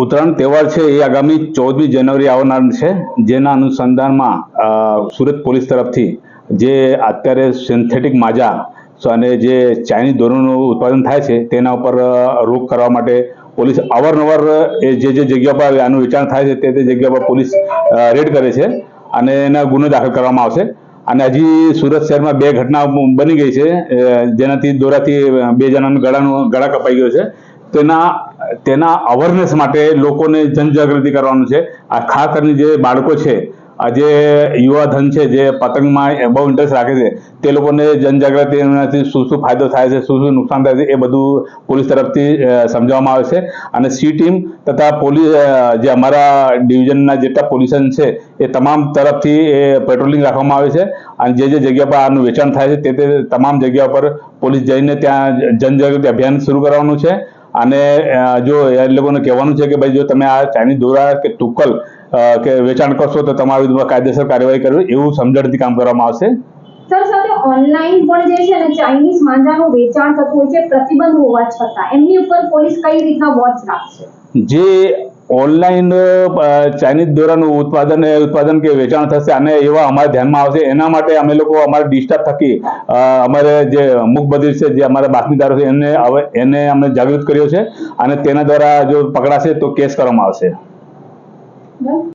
ઉત્તરાયણ તહેવાર છે એ આગામી ચૌદમી જાન્યુઆરી આવનાર છે. જેના અનુસંધાનમાં સુરત પોલીસ તરફથી જે અત્યારે સિન્થેટિક માજા અને જે ચાઇનીઝ દોરોનું ઉત્પાદન થાય છે, તેના ઉપર રોક કરવા માટે પોલીસ અવારનવાર એ જે જે જગ્યા પર આનું વેચાણ થાય છે, તે તે જગ્યા પર પોલીસ રેડ કરે છે અને એના ગુનો દાખલ કરવામાં આવશે. અને હજી સુરત શહેરમાં બે ઘટના બની ગઈ છે જેનાથી દોરાથી બે જણાનું ગળાનું, ગળા કપાઈ ગયો છે. તેના તેના અવેરનેસ માટે લોકોને જનજાગૃતિ કરવાનું છે. આ ખાસ કરીને જે બાળકો છે, આ જે યુવા ધન છે, જે પતંગમાં બહુ ઇન્ટરેસ્ટ રાખે છે, તે લોકોને જનજાગૃતિ એનાથી શું શું ફાયદો થાય છે, શું શું નુકસાન થાય છે, એ બધું પોલીસ તરફથી સમજાવવામાં આવે છે. અને સી ટીમ તથા પોલીસ જે અમારા ડિવિઝનના જેટલા પોલીસન છે, એ તમામ તરફથી એ પેટ્રોલિંગ રાખવામાં આવે છે. અને જે જે જગ્યા પર આનું વેચાણ થાય છે, તે તે તમામ જગ્યા પર પોલીસ જઈને ત્યાં જનજાગૃતિ અભિયાન શરૂ કરવાનું છે. અને જો એ લોકોને કહેવાનું છે કે ભાઈ જો તમે આ ચાઇનીઝ દોરા કે તુકલ કે વેચાણ કરશો તો તમારા વિરુદ્ધમાં કાયદેસર કાર્યવાહી કરવી એવું સમજણથી કામ કરવામાં આવશે? સર સાથે ઓનલાઈન પણ જે છે ને ચાઇનીઝ માંજાનું વેચાણ થતું હોય છે પ્રતિબંધ હોવા છતાં એમની ઉપર પોલીસ કઈ રીતના વોચ રાખશે? જે ઓનલાઈન ચાઇનીઝ દોરાનું ઉત્પાદન ઉત્પાદન કે વેચાણ થશે અને એવા અમારા ધ્યાનમાં આવશે. એના માટે અમે લોકો અમારા ડિસ્ટર્બ થકી અમારે જે અમુક બધી છે, જે અમારા બાતમીદારો છે એને એને અમે જાગૃત કર્યો છે. અને તેના દ્વારા જો પકડાશે તો કેસ કરવામાં આવશે.